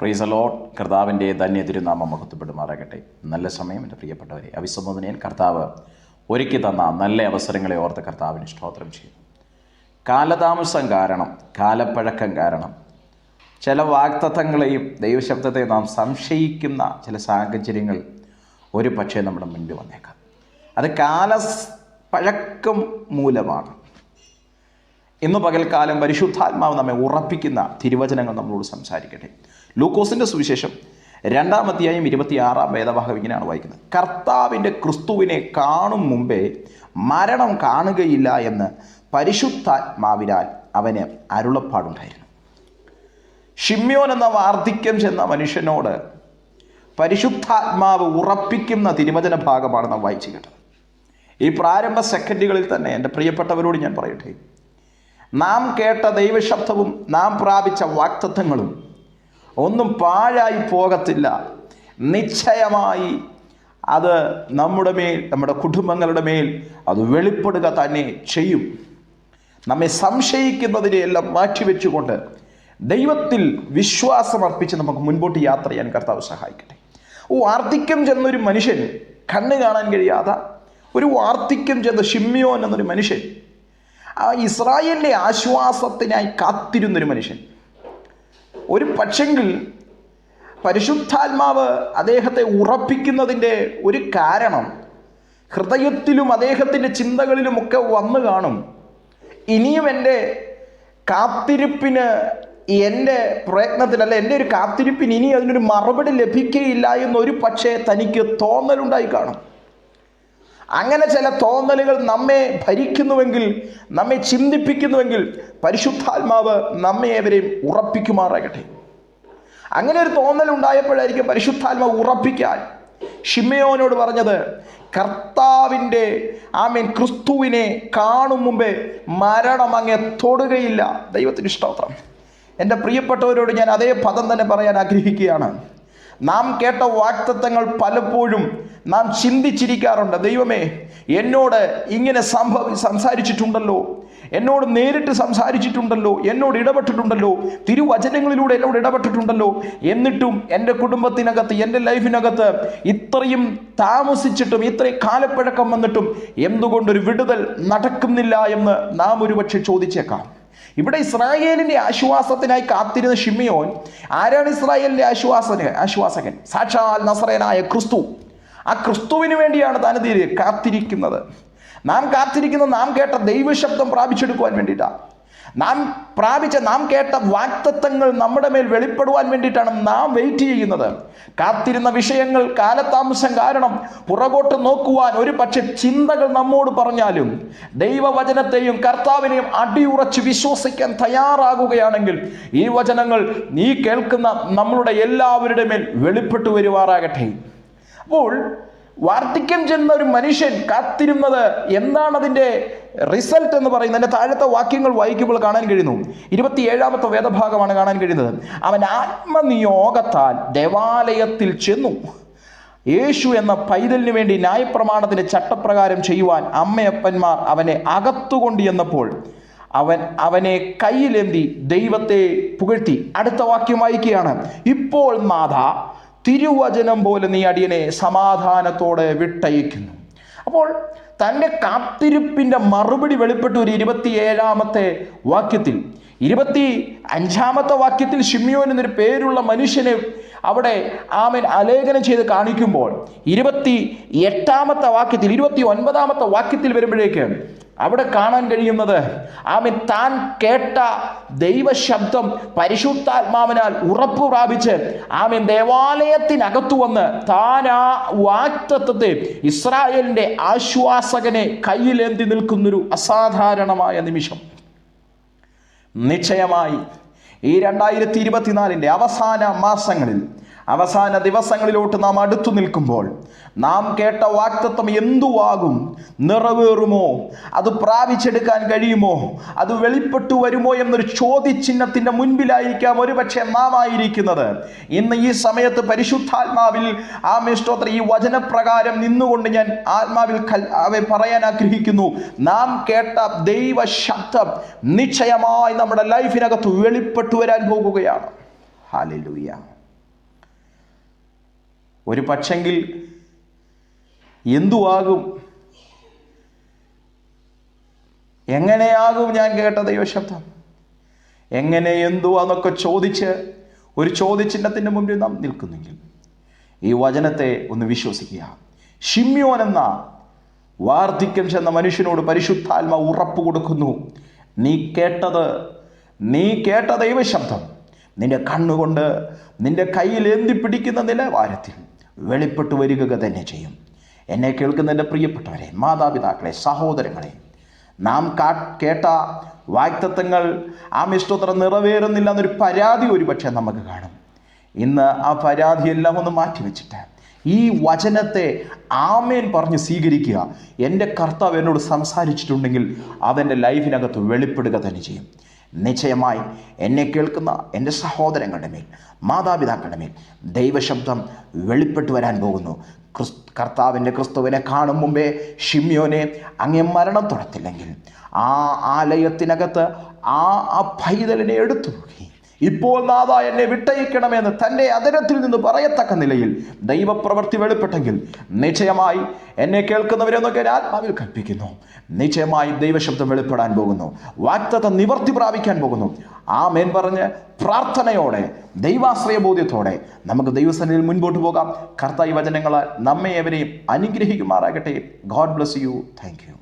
പ്രീസ് load കർത്താവിന്റെ ധന്യ തിരുനാമം മഹത്വപ്പെടുമാറാകട്ടെ. നല്ല സമയം എന്റെ പ്രിയപ്പെട്ടവരെ. അഭിസംബോധനയിൽ കർത്താവ് ഒരുക്കി തന്ന നല്ല അവസരങ്ങളെ ഓർത്ത് കർത്താവിന് സ്തോത്രം ചെയ്യുന്നു. കാലതാമസം കാരണം കാലപ്പഴക്കം കാരണം ചില വാക്തത്വങ്ങളെയും ദൈവശബ്ദത്തെയും നാം സംശയിക്കുന്ന ചില സാഹചര്യങ്ങൾ ഒരു പക്ഷേ നമ്മുടെ മുന്നിൽ വന്നേക്കാം. അത് കാല പഴക്കം മൂലമാണ്. ഇന്ന് പകൽക്കാലം പരിശുദ്ധാത്മാവ് നമ്മെ ഉറപ്പിക്കുന്ന തിരുവചനങ്ങൾ നമ്മളോട് സംസാരിക്കട്ടെ. ലൂക്കോസിന്റെ സുവിശേഷം രണ്ടാം അധ്യായം ഇരുപത്തിയാറാം വേദഭാഗം ഇങ്ങനെയാണ് വായിക്കുന്നത്. കർത്താവിന്റെ ക്രിസ്തുവിനെ കാണും മുമ്പേ മരണം കാണുകയില്ല എന്ന് പരിശുദ്ധാത്മാവിനാൽ അവന് അരുളപ്പാടുണ്ടായിരുന്നു. ഷിമ്യോൻ എന്ന വാർദ്ധക്യം ചെന്ന മനുഷ്യനോട് പരിശുദ്ധാത്മാവ് ഉറപ്പിക്കുന്ന തിരുവചന ഭാഗമാണ് നാം വായിച്ചു കേട്ടത്. ഈ പ്രാരംഭ സെക്കൻഡുകളിൽ തന്നെ എന്റെ പ്രിയപ്പെട്ടവരോട് ഞാൻ പറയട്ടെ നാം കേട്ട ദൈവശബ്ദവും നാം പ്രാപിച്ച വാക്തത്വങ്ങളും ഒന്നും പാഴായി പോകത്തില്ല. നിശ്ചയമായി അത് നമ്മുടെ മേൽ നമ്മുടെ കുടുംബങ്ങളുടെ മേൽ അത് വെളിപ്പെടുക തന്നെ ചെയ്യും. നമ്മെ സംശയിക്കുന്നതിനെയെല്ലാം മാറ്റിവെച്ചുകൊണ്ട് ദൈവത്തിൽ വിശ്വാസം അർപ്പിച്ച് നമുക്ക് മുൻപോട്ട് യാത്ര ചെയ്യാൻ കർത്താവ് സഹായിക്കട്ടെ. ഓ വാർദ്ധക്യം ചെന്നൊരു മനുഷ്യൻ കണ്ണ് കാണാൻ കഴിയാത്ത ഒരു വാർദ്ധക്യം ചെന്ന ഷിമ്യോൻ എന്നൊരു മനുഷ്യൻ ഇസ്രായേലിന്റെ ആശ്വാസത്തിനായി കാത്തിരുന്നൊരു മനുഷ്യൻ. ഒരു പക്ഷെങ്കിൽ പരിശുദ്ധാത്മാവ് അദ്ദേഹത്തെ ഉറപ്പിക്കുന്നതിന്റെ ഒരു കാരണം ഹൃദയത്തിലും അദ്ദേഹത്തിന്റെ ചിന്തകളിലുമൊക്കെ വന്നു കാണും. ഇനിയും എന്റെ കാത്തിരിപ്പിന് എന്റെ പ്രയത്നത്തിന് അല്ല എന്റെ ഒരു കാത്തിരിപ്പിന് ഇനി അതിനൊരു മറുപടി ലഭിക്കുകയില്ല എന്നൊരു പക്ഷേ തനിക്ക് തോന്നലുണ്ടായി കാണും. അങ്ങനെ ചില തോന്നലുകൾ നമ്മെ ഭരിക്കുന്നുവെങ്കിൽ നമ്മെ ചിന്തിപ്പിക്കുന്നുവെങ്കിൽ പരിശുദ്ധാത്മാവ് നമ്മെ ഏവരെയും ഉറപ്പിക്കുമാറാകട്ടെ. അങ്ങനെ ഒരു തോന്നൽ ഉണ്ടായപ്പോഴായിരിക്കും പരിശുദ്ധാത്മാവ് ഉറപ്പിക്കാൻ. ഷിമയോനോട് പറഞ്ഞത് കർത്താവിന്റെ ആമീൻ ക്രിസ്തുവിനെ കാണും മുമ്പേ മരണം അങ്ങെ തൊടുകയില്ല. ദൈവത്തിന് ഇഷ്ടോത്രം എന്റെ പ്രിയപ്പെട്ടവരോട് ഞാൻ അതേ പദം തന്നെ പറയാൻ ആഗ്രഹിക്കുകയാണ്. നാം കേട്ട വാക്തത്വങ്ങൾ പലപ്പോഴും നാം ചിന്തിച്ചിരിക്കാറുണ്ട്. ദൈവമേ എന്നോട് ഇങ്ങനെ സംഭവ സംസാരിച്ചിട്ടുണ്ടല്ലോ. എന്നോട് നേരിട്ട് സംസാരിച്ചിട്ടുണ്ടല്ലോ. എന്നോട് ഇടപെട്ടിട്ടുണ്ടല്ലോ. തിരുവചനങ്ങളിലൂടെ എന്നോട് ഇടപെട്ടിട്ടുണ്ടല്ലോ. എന്നിട്ടും എന്റെ കുടുംബത്തിനകത്ത് എന്റെ ലൈഫിനകത്ത് ഇത്രയും താമസിച്ചിട്ടും ഇത്രയും കാലപ്പഴക്കം വന്നിട്ടും എന്തുകൊണ്ടൊരു വിടുതൽ നടക്കുന്നില്ല എന്ന് നാം ഒരുപക്ഷെ ചോദിച്ചേക്കാം. ഇവിടെ ഇസ്രായേലിന്റെ ആശ്വാസത്തിനായി കാത്തിരുന്ന ഷിമിയോൻ ആരാണ് ഇസ്രായേലിന്റെ ആശ്വാസന് ആശ്വാസകൻ? സാക്ഷാൽ നസറേനായ ക്രിസ്തു. ആ ക്രിസ്തുവിന് വേണ്ടിയാണ് താനതീര് കാത്തിരിക്കുന്നത്. നാം കാത്തിരിക്കുന്ന നാം കേട്ട ദൈവശബ്ദം പ്രാപിച്ചെടുക്കുവാൻ വേണ്ടിയിട്ടാണ് നാം പ്രാപിച്ച നാം കേട്ട വാക്തത്വങ്ങൾ നമ്മുടെ മേൽ വെളിപ്പെടുവാൻ വേണ്ടിയിട്ടാണ് നാം വെയിറ്റ് ചെയ്യുന്നത്. കാത്തിരുന്ന വിഷയങ്ങൾ കാലതാമസം കാരണം പുറകോട്ട് നോക്കുവാൻ ഒരു പക്ഷെ ചിന്തകൾ നമ്മോട് പറഞ്ഞാലും ദൈവവചനത്തെയും കർത്താവിനെയും അടിയുറച്ച് വിശ്വസിക്കാൻ തയ്യാറാകുകയാണെങ്കിൽ ഈ വചനങ്ങൾ നീ കേൾക്കുന്ന നമ്മളുടെ എല്ലാവരുടെ മേൽ വെളിപ്പെട്ടു വരുവാറാകട്ടെ അപ്പോൾ വാർദ്ധക്യം ചെന്ന ഒരു മനുഷ്യൻ കാത്തിരുന്നത് എന്താണ് അതിന്റെ റിസൾട്ട് എന്ന് പറയുന്നത്? എന്റെ താഴത്തെ വാക്യങ്ങൾ വായിക്കുമ്പോൾ കാണാൻ കഴിയുന്നു. ഇരുപത്തിയേഴാമത്തെ വേദഭാഗമാണ് കാണാൻ കഴിയുന്നത്. അവൻ ആത്മനിയോഗത്താൽ ദേവാലയത്തിൽ ചെന്നു. യേശു എന്ന പൈതലിന് വേണ്ടി ന്യായപ്രമാണത്തിന്റെ ചട്ടപ്രകാരം ചെയ്യുവാൻ അമ്മയപ്പന്മാർ അവനെ അകത്തുകൊണ്ട് എന്നപ്പോൾ അവൻ അവനെ കയ്യിലെന്തി ദൈവത്തെ പുകഴ്ത്തി. അടുത്ത വാക്യം വായിക്കുകയാണ്. ഇപ്പോൾ നാഥ തിരുവചനം പോലെ നീ അടിയനെ സമാധാനത്തോടെ വിട്ടയക്കുന്നു. അപ്പോൾ തന്റെ കാത്തിരിപ്പിന്റെ മറുപടി വെളിപ്പെട്ടു ഒരു ഇരുപത്തിയേഴാമത്തെ വാക്യത്തിൽ ഇരുപത്തി അഞ്ചാമത്തെ വാക്യത്തിൽ ഷിമിയോൻ എന്നൊരു പേരുള്ള മനുഷ്യനെ അവിടെ ആമൻ അലേഖനം ചെയ്ത് കാണിക്കുമ്പോൾ ഇരുപത്തി എട്ടാമത്തെ വാക്യത്തിൽ ഇരുപത്തി ഒൻപതാമത്തെ വാക്യത്തിൽ വരുമ്പോഴേക്ക് അവിടെ കാണാൻ കഴിയുന്നത് ആമി താൻ കേട്ട ദൈവശബ്ദം പരിശുദ്ധാത്മാവിനാൽ ഉറപ്പ് പ്രാപിച്ച് ആമി ദേവാലയത്തിനകത്തു വന്ന് താൻ ആ വാക്തത്വത്തെ ഇസ്രായേലിന്റെ ആശ്വാസകനെ കയ്യിലേന്തി നിൽക്കുന്നൊരു അസാധാരണമായ നിമിഷം. നിശ്ചയമായി ഈ രണ്ടായിരത്തി ഇരുപത്തിനാലിന്റെ അവസാന മാസങ്ങളിൽ അവസാന ദിവസങ്ങളിലോട്ട് നാം അടുത്തു നിൽക്കുമ്പോൾ നാം കേട്ട വാക്തത്വം എന്തുവാകും? നിറവേറുമോ? അത് പ്രാപിച്ചെടുക്കാൻ കഴിയുമോ? അത് വെളിപ്പെട്ടു വരുമോ എന്നൊരു ചോദ്യചിഹ്നത്തിന്റെ മുൻപിലായിരിക്കാം ഒരുപക്ഷെ നാം ആയിരിക്കുന്നത്. ഇന്ന് ഈ സമയത്ത് പരിശുദ്ധാത്മാവിൽ ആ മിഷ്ടോത്ര ഈ വചനപ്രകാരം നിന്നുകൊണ്ട് ഞാൻ ആത്മാവിൽ അവ പറയാൻ ആഗ്രഹിക്കുന്നു. നാം കേട്ട ദൈവ ശബ്ദം നിശ്ചയമായി നമ്മുടെ ലൈഫിനകത്ത് വെളിപ്പെട്ടു വരാൻ പോകുകയാണ്. ഹാലലൂയ ഒരു പക്ഷെങ്കിൽ എന്തുവാകും? എങ്ങനെയാകും ഞാൻ കേട്ട ദൈവശബ്ദം? എങ്ങനെ എന്തുവാന്നൊക്കെ ചോദിച്ച് ഒരു ചോദ്യചിഹ്നത്തിന്റെ മുമ്പിൽ നാം നിൽക്കുന്നെങ്കിൽ ഈ വചനത്തെ ഒന്ന് വിശ്വസിക്കുക. ഷിമ്യോൻ എന്ന വാർദ്ധക്യം ചെന്ന മനുഷ്യനോട് പരിശുദ്ധാത്മ ഉറപ്പ് കൊടുക്കുന്നു. നീ കേട്ടത് നീ കേട്ട ദൈവശബ്ദം. നിന്റെ കണ്ണുകൊണ്ട് നിന്റെ കയ്യിൽ എന്തി പിടിക്കുന്ന നിലവാരത്തിൽ വെളിപ്പെട്ടു വരിക തന്നെ ചെയ്യും. എന്നെ കേൾക്കുന്ന എന്റെ പ്രിയപ്പെട്ടവരെ മാതാപിതാക്കളെ സഹോദരങ്ങളെ നാം കാ കേട്ട വാക്തത്വങ്ങൾ ആ മിഷ്ടോത്ര നിറവേറുന്നില്ല എന്നൊരു പരാതി ഒരുപക്ഷെ നമുക്ക് കാണും. ഇന്ന് ആ പരാതിയെല്ലാം ഒന്ന് മാറ്റിവെച്ചിട്ട് ഈ വചനത്തെ ആമേൻ പറഞ്ഞ് സ്വീകരിക്കുക എന്റെ കർത്താവ് എന്നോട് സംസാരിച്ചിട്ടുണ്ടെങ്കിൽ അതെന്റെ ലൈഫിനകത്ത് വെളിപ്പെടുക തന്നെ ചെയ്യും. നിശ്ചയമായി എന്നെ കേൾക്കുന്ന എന്റെ സഹോദരങ്ങളുടെ മേൽ മാതാപിതാക്കളുടെ മേൽ ദൈവശബ്ദം വെളിപ്പെട്ടു വരാൻ പോകുന്നു. ക്രിസ് കർത്താവിന്റെ ക്രിസ്തുവിനെ കാണും മുമ്പേ ഷിമ്യോനെ അങ്ങേ മരണം തുടത്തില്ലെങ്കിൽ ആ ആലയത്തിനകത്ത് ആ ആ പൈതലിനെ എടുത്തു നോക്കി ഇപ്പോൾ നാഥ എന്നെ വിട്ടയക്കണമെന്ന് തന്റെ അതിരത്തിൽ നിന്ന് പറയത്തക്ക നിലയിൽ ദൈവപ്രവൃത്തി വെളിപ്പെട്ടെങ്കിൽ നിശ്ചയമായി എന്നെ കേൾക്കുന്നവരെന്നൊക്കെ ഞാൻ ആത്മാവിൽ കൽപ്പിക്കുന്നു. നിശ്ചയമായി ദൈവശബ്ദം വെളിപ്പെടാൻ പോകുന്നു. വാക്തത നിവർത്തി പ്രാപിക്കാൻ പോകുന്നു. ആ മേൻ പറഞ്ഞ് പ്രാർത്ഥനയോടെ ദൈവാശ്രയ ബോധ്യത്തോടെ നമുക്ക് ദൈവസന്നിധിയിൽ മുൻപോട്ട് പോകാം. കർത്തായി വചനങ്ങളാൽ നമ്മെ എവരെയും അനുഗ്രഹിക്കുമാറാകട്ടെ. God bless you thank you